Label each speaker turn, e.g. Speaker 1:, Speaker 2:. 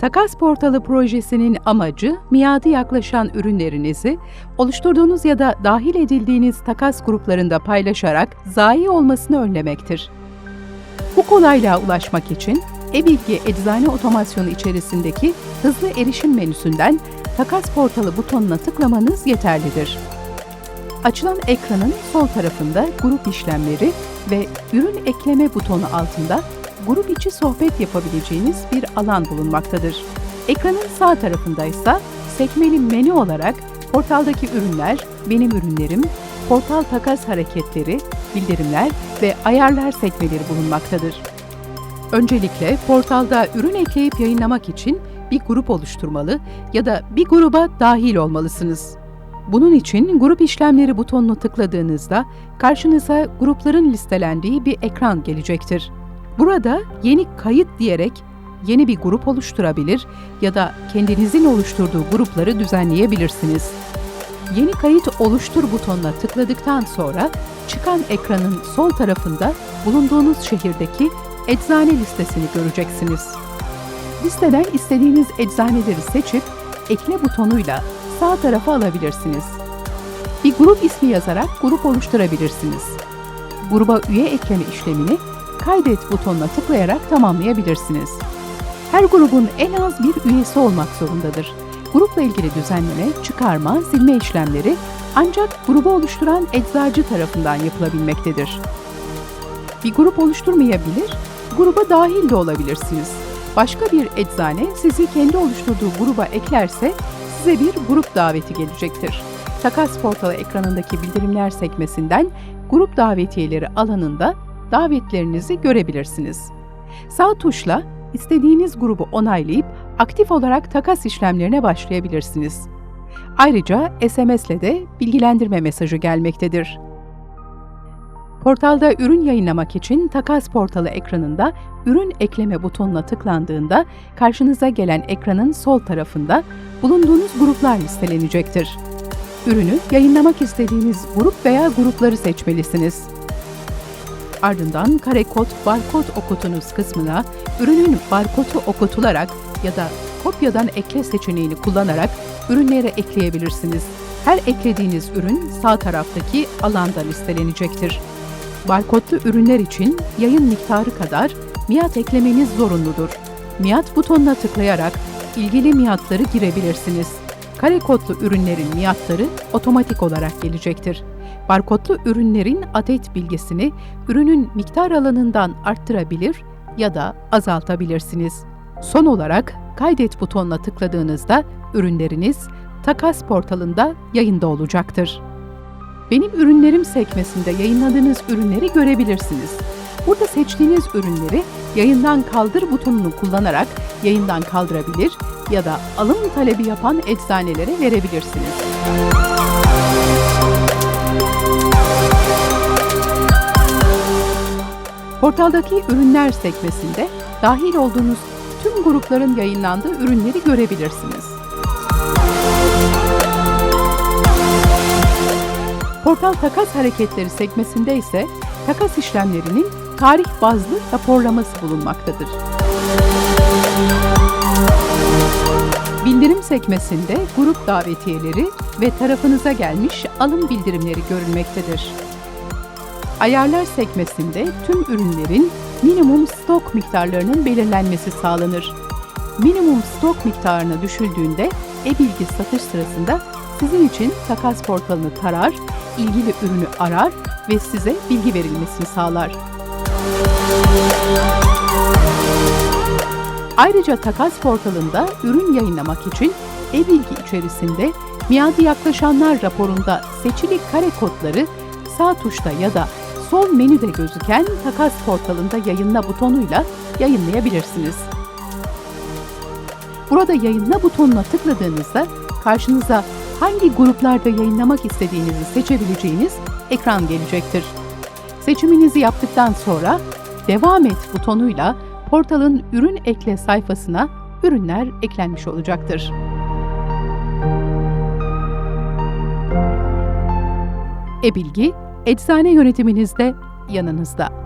Speaker 1: Takas Portalı projesinin amacı, miadı yaklaşan ürünlerinizi oluşturduğunuz ya da dahil edildiğiniz takas gruplarında paylaşarak zayi olmasını önlemektir. Bu kolaylığa ulaşmak için e-bilgi eczane otomasyonu içerisindeki hızlı erişim menüsünden Takas Portalı butonuna tıklamanız yeterlidir. Açılan ekranın sol tarafında grup işlemleri ve ürün ekleme butonu altında grup içi sohbet yapabileceğiniz bir alan bulunmaktadır. Ekranın sağ tarafında ise sekmeli menü olarak portaldaki ürünler, benim ürünlerim, portal takas hareketleri, bildirimler ve ayarlar sekmeleri bulunmaktadır. Öncelikle portalda ürün ekleyip yayınlamak için bir grup oluşturmalı ya da bir gruba dahil olmalısınız. Bunun için grup işlemleri butonunu tıkladığınızda karşınıza grupların listelendiği bir ekran gelecektir. Burada yeni kayıt diyerek yeni bir grup oluşturabilir ya da kendinizin oluşturduğu grupları düzenleyebilirsiniz. Yeni kayıt oluştur butonuna tıkladıktan sonra çıkan ekranın sol tarafında bulunduğunuz şehirdeki eczane listesini göreceksiniz. Listeden istediğiniz eczaneleri seçip ekle butonuyla sağ tarafa alabilirsiniz. Bir grup ismi yazarak grup oluşturabilirsiniz. Gruba üye ekleme işlemini kaydet butonuna tıklayarak tamamlayabilirsiniz. Her grubun en az bir üyesi olmak zorundadır. Grupla ilgili düzenleme, çıkarma, silme işlemleri ancak grubu oluşturan eczacı tarafından yapılabilmektedir. Bir grup oluşturmayabilir, gruba dahil de olabilirsiniz. Başka bir eczane sizi kendi oluşturduğu gruba eklerse size bir grup daveti gelecektir. Takas portalı ekranındaki bildirimler sekmesinden grup davetiyeleri alanında davetlerinizi görebilirsiniz. Sağ tuşla istediğiniz grubu onaylayıp aktif olarak takas işlemlerine başlayabilirsiniz. Ayrıca SMS ile de bilgilendirme mesajı gelmektedir. Portalda ürün yayınlamak için takas portalı ekranında ürün ekleme butonuna tıklandığında karşınıza gelen ekranın sol tarafında bulunduğunuz gruplar listelenecektir. Ürünü yayınlamak istediğiniz grup veya grupları seçmelisiniz. Ardından kare kod barkod okutunuz kısmına ürünün barkodu okutularak ya da kopyadan ekle seçeneğini kullanarak ürünlere ekleyebilirsiniz. Her eklediğiniz ürün sağ taraftaki alanda listelenecektir. Barkodlu ürünler için yayın miktarı kadar miat eklemeniz zorunludur. Miat butonuna tıklayarak ilgili miatları girebilirsiniz. Kare kodlu ürünlerin miatları otomatik olarak gelecektir. Barkodlu ürünlerin adet bilgisini ürünün miktar alanından arttırabilir ya da azaltabilirsiniz. Son olarak kaydet butonuna tıkladığınızda ürünleriniz takas portalında yayında olacaktır. Benim ürünlerim sekmesinde yayınladığınız ürünleri görebilirsiniz. Burada seçtiğiniz ürünleri yayından kaldır butonunu kullanarak yayından kaldırabilir ya da alım talebi yapan eczanelere verebilirsiniz. Portaldaki ürünler sekmesinde dahil olduğunuz tüm grupların yayınlandığı ürünleri görebilirsiniz. Portal takas hareketleri sekmesinde ise takas işlemlerinin tarih bazlı raporlaması bulunmaktadır. Bildirim sekmesinde grup davetiyeleri ve tarafınıza gelmiş alım bildirimleri görülmektedir. Ayarlar sekmesinde tüm ürünlerin minimum stok miktarlarının belirlenmesi sağlanır. Minimum stok miktarına düşüldüğünde e-bilgi satış sırasında sizin için takas portalını tarar, ilgili ürünü arar ve size bilgi verilmesini sağlar. Ayrıca takas portalında ürün yayınlamak için e-bilgi içerisinde miadı yaklaşanlar raporunda seçili kare kodları sağ tuşta ya da sol menüde gözüken takas portalında yayınla butonuyla yayınlayabilirsiniz. Burada yayınla butonuna tıkladığınızda karşınıza hangi gruplarda yayınlamak istediğinizi seçebileceğiniz ekran gelecektir. Seçiminizi yaptıktan sonra devam et butonuyla portalın ürün ekle sayfasına ürünler eklenmiş olacaktır. E-bilgi, eczane yönetiminizde yanınızda.